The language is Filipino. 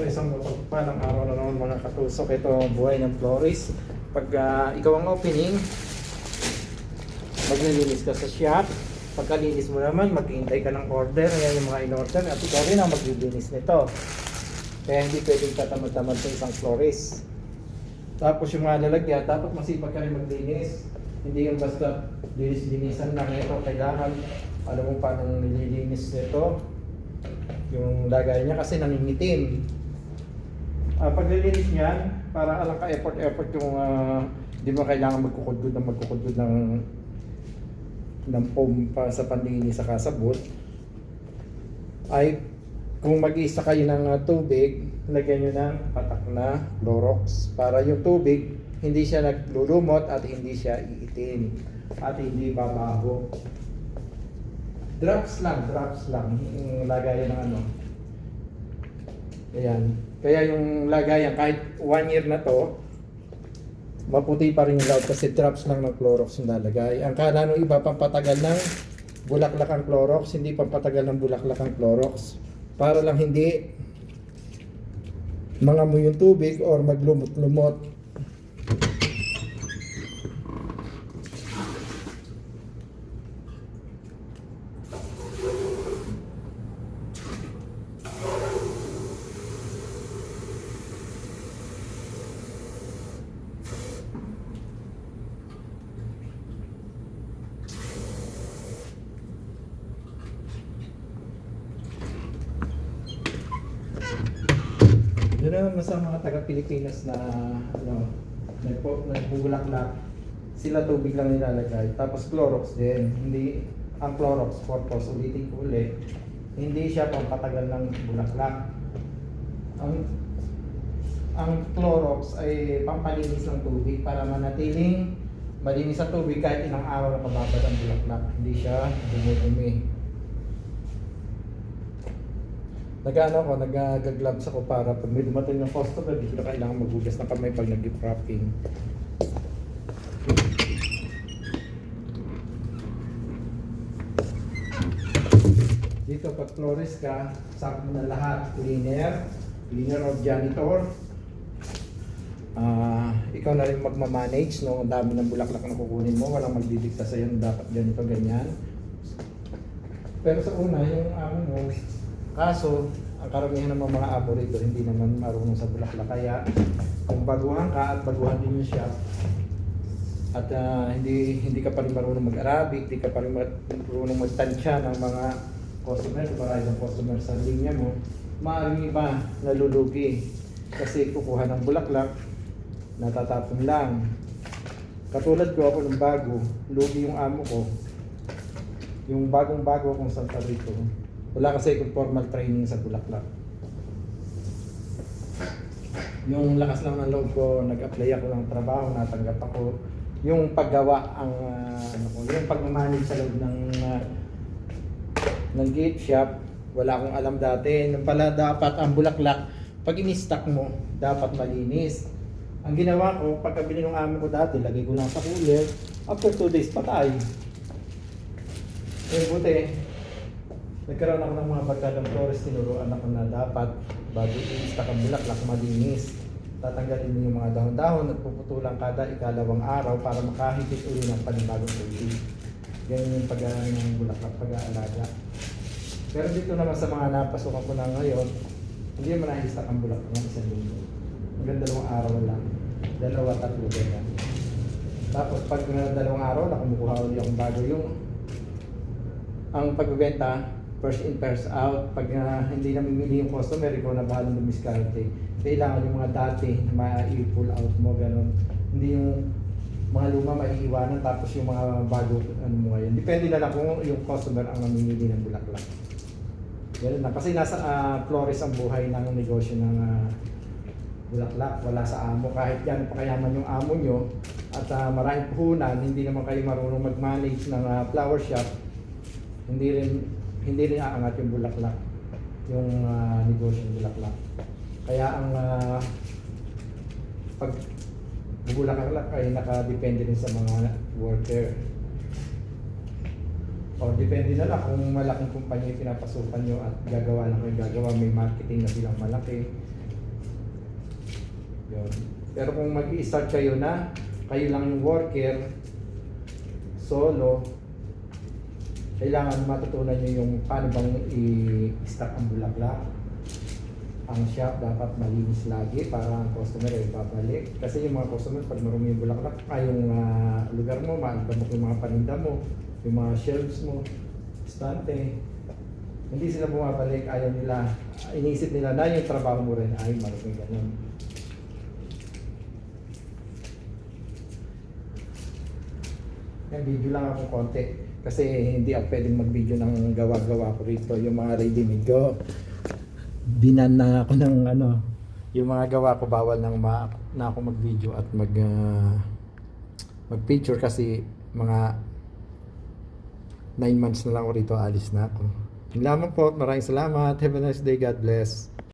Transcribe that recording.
So isang mapagpalang araw na naman mga katusok. Ito ang buhay ng florist. Pag ah, ikaw ang opening, maglilinis ka sa shop. Pagkalinis mo naman, maghihintay ka ng order. Ayan yung mga in-order. At ikaw rin ang maglilinis nito. Kaya hindi pwedeng katamad-tamad sa isang florist. Tapos yung mga lalagyan, dapat masipag ka rin maglinis. Hindi yung basta linis-linisan lang ito. Kailangan alam mo paano nililinis nito. Yung lagay niya kasi nangingitim. Ah, paglilinis niyan, para alang ka effort-effort yung di mo kailangan magkukudkod ng magkukudkod ng ng foam pa sa panlinis sa kasabot ay kung mag-isa kayo ng ah, tubig, lagyan nyo ng patak na Clorox para yung tubig hindi siya naglulumot at hindi siya iitim at hindi babaho. Drops lang, drops lang yung ng ano. Ayan. Kaya yung lagayan, kahit one year na to, maputi pa rin yung laut kasi drops lang ng Clorox yung lalagay. Ang kala nung iba, pampatagal ng bulaklak ang Clorox, hindi pampatagal ng bulaklak ang Clorox. Para lang hindi mangamoy yung tubig or maglumot-lumot. Yun naman sa mga taga-Pilipinas na ano, nagpo, nagbubulaklak. Sila tubig lang nilalagay. Tapos Clorox din. Hindi, ang Clorox, purpose, ulitin ko ulit, hindi siya pampatagal ng bulaklak. Ang ang Clorox ay pampalinis ng tubig para manatiling malinis sa tubig kahit ilang araw na kababad ang bulaklak. Hindi siya dumudumi. Nag-ano ako, nag-gloves ako para pag may dumating ng customer, hindi na kailangan maghugas ng kamay pag nag-gift wrapping. Dito pag florist ka, sakop mo na lahat. Cleaner, cleaner of janitor. Ah, ikaw na rin magmamanage no, ang dami ng bulaklak na kukunin mo, walang magdidikta sa iyo dapat ganito ganyan. Pero sa una, yung amo mo, kaso, ang karamihan ng mga abo hindi naman marunong sa bulaklak. Kaya kung baguhan ka at baguhan din yung shop, at ah, hindi hindi ka pa rin marunong mag-Arabic, hindi ka pa rin marunong magtansya ng mga customer, marami ng customer sa linya mo, maaaring iba nalulugi kasi kukuha ng bulaklak, natatapon lang. Katulad ko ako ng bago, lugi yung amo ko, yung bagong bago akong Santa Rito, wala kasi akong formal training sa bulaklak. Yung lakas lang ng loob ko, nag-apply ako ng trabaho, natanggap ako. Yung paggawa, ang ah, ano ko, yung pag-manage sa loob ng ah, ng gift shop, wala akong alam dati. Nung pala dapat ang bulaklak, pag in-stock mo, dapat malinis. Ang ginawa ko, pagkabili ng amin ko dati, lagay ko lang sa cooler. After 2 days, patay. Eh, buti. Nagkaroon ako ng mga barkadang flores, tinuruan ako na dapat bago i-stock ang malinis. Tatanggalin mo yung mga dahon-dahon at puputulan kada ikalawang araw para makahigit uli ng panibagong tubig. Ganyan yung pag ng bulaklak, pag-aalaga. Pero dito naman sa mga napasukan ko na ngayon, hindi mo bulaklak ng isang linggo. Hanggang dalawang araw lang. Dalawa, tatlo, ganyan. Tapos pag dalawang araw na kumukuha ulit akong bago yung ang pagbebenta first in first out. Pag uh, hindi namimili yung customer ikaw na bahala dumiskarte. Kailangan yung mga dati ma-pull out mo ganun. Hindi yung mga luma maiiwanan tapos yung mga bago ano mo ngayon. Depende na lang kung yung customer ang namimili ng bulaklak. Ganun na kasi nasa uh, florist ang buhay ng negosyo ng ah, bulaklak, wala sa amo. Kahit yan pakayaman yung amo nyo at uh, maraming puhunan, hindi naman kayo marunong mag-manage ng ah, flower shop, hindi rin hindi rin aangat yung bulaklak, yung ah, negosyo ng bulaklak. Kaya ang ah, pag bulaklak ay nakadepende rin sa mga worker. O depende na lang kung malaking kumpanya yung pinapasukan nyo at gagawa na kayo gagawa, may marketing na silang malaki Yun. Pero kung mag-i-start kayo na, kayo lang yung worker, solo, kailangan matutunan nyo yung paano bang i-stack ang bulaklak. Ang shop dapat malinis lagi para ang customer ay babalik. Kasi yung mga customer, pag marumi yung bulaklak, ay yung ah, lugar mo, maalamok yung mga paninda mo, yung mga shelves mo, stante. Hindi sila bumabalik, ayaw nila. Inisip nila na yung trabaho mo rin ay marumi ganun. Yan, video lang ako konti. Kasi hindi ako pwedeng mag-video ng gawa-gawa ko rito. Yung mga ready-made ko. Binan na ako ng ano. Yung mga gawa ko bawal nang ma na ako mag-video at mag ah, mag-picture kasi mga 9 months na lang ako rito alis na ako. Yun lamang po. Maraming salamat. Have a nice day. God bless.